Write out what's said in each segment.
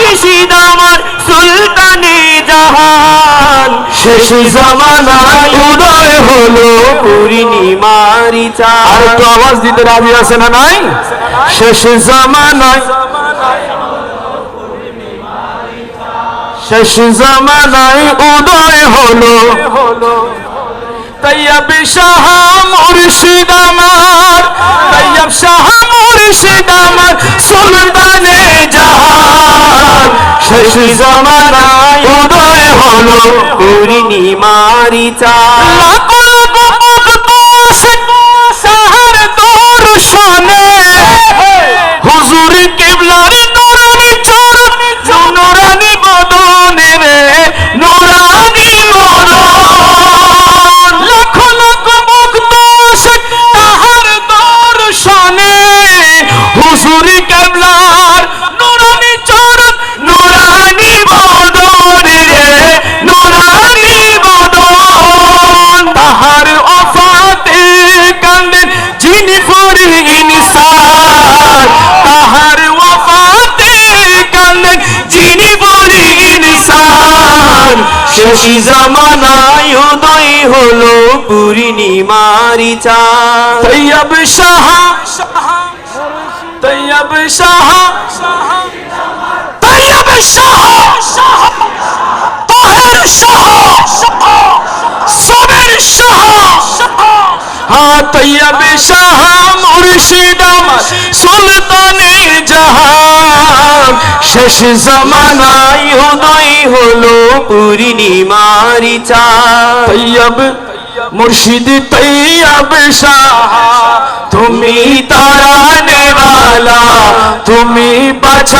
মুর্শিদ আমার সুলতানে জাহান। শেষ জামানায় উদয় হলো। পূর্ণিমারি আর চাঁদ একটু আওয়াজ দিতে রাজি আছে না নাই? শেষ জামানায় শেষ জামানায় উদয় হলো। শাহ মুর্শিদ আমার। শেষ জমানায় উদয় হলো। পূর্ণিমারি চাঁদ শেষ জামানায় উদয় হলো পূর্ণিমারি চাঁদ। তৈয়ব শাহ তৈয়ব শাহ তৈয়ব শাহ, তাহের শাহ, সবের শাহ। হ্যাঁ তৈয়ব শাহ মুর্শিদ আমার শেষ জামানায় উদয় হলো পূর্ণিমারি চাঁদ। তৈয়ব, মুর্শিদ তৈয়ব শাহ, তুমি তারা নেওয়ালা, তুমি বাঁচানে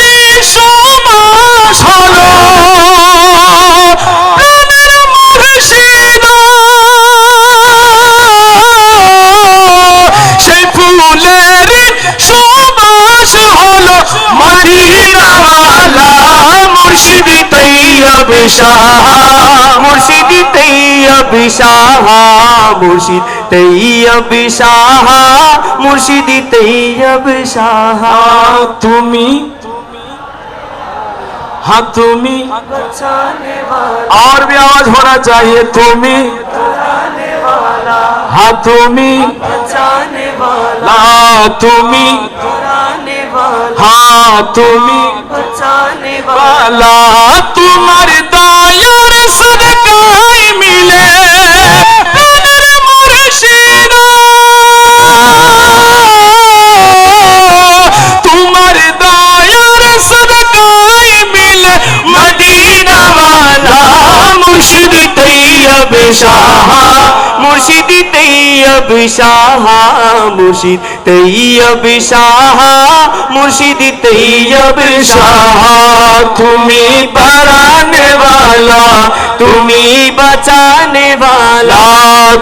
তৈয়ব শাহ মুর্শিদ তৈয়ব শাহ মুর্শিদ তৈয়ব শাহ মুর্শিদ তৈয়ব শাহ তুমি हाँ তুমি और भी आवाज होना चाहिए तुम्ही हाँ तुम्ही ला तुम्ही হ্যাঁ তুমি বালা তোমার দয়ার সরকায় মিলে তোমার দয়ার সরকায় মিলে মদিনাওয়ালা মুর্শিদ তৈয়ব শাহ মুর্শিদি তৈয়ব শাহ মুর্শিদ তৈয়ব শাহ মুর্শিদ তৈয়ব শাহ তুমি বাড়ানে वाला তুমি বাঁচানে वाला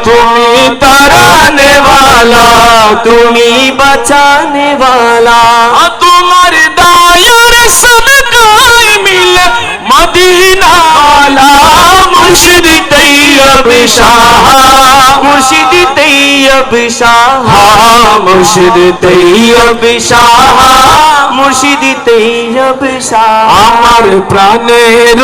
তুমি তারানে वाला তুমি বাঁচানে वाला তোমার দায়ার সদকায় মিলে মদিনা वाला মুর্শিদ তৈয়ব শাহ মুর্শিদ তৈয়ব শাহ মুর্শিদ তৈয়ব শাহ মুর্শিদ তৈয়ব শাহ আমার প্রাণের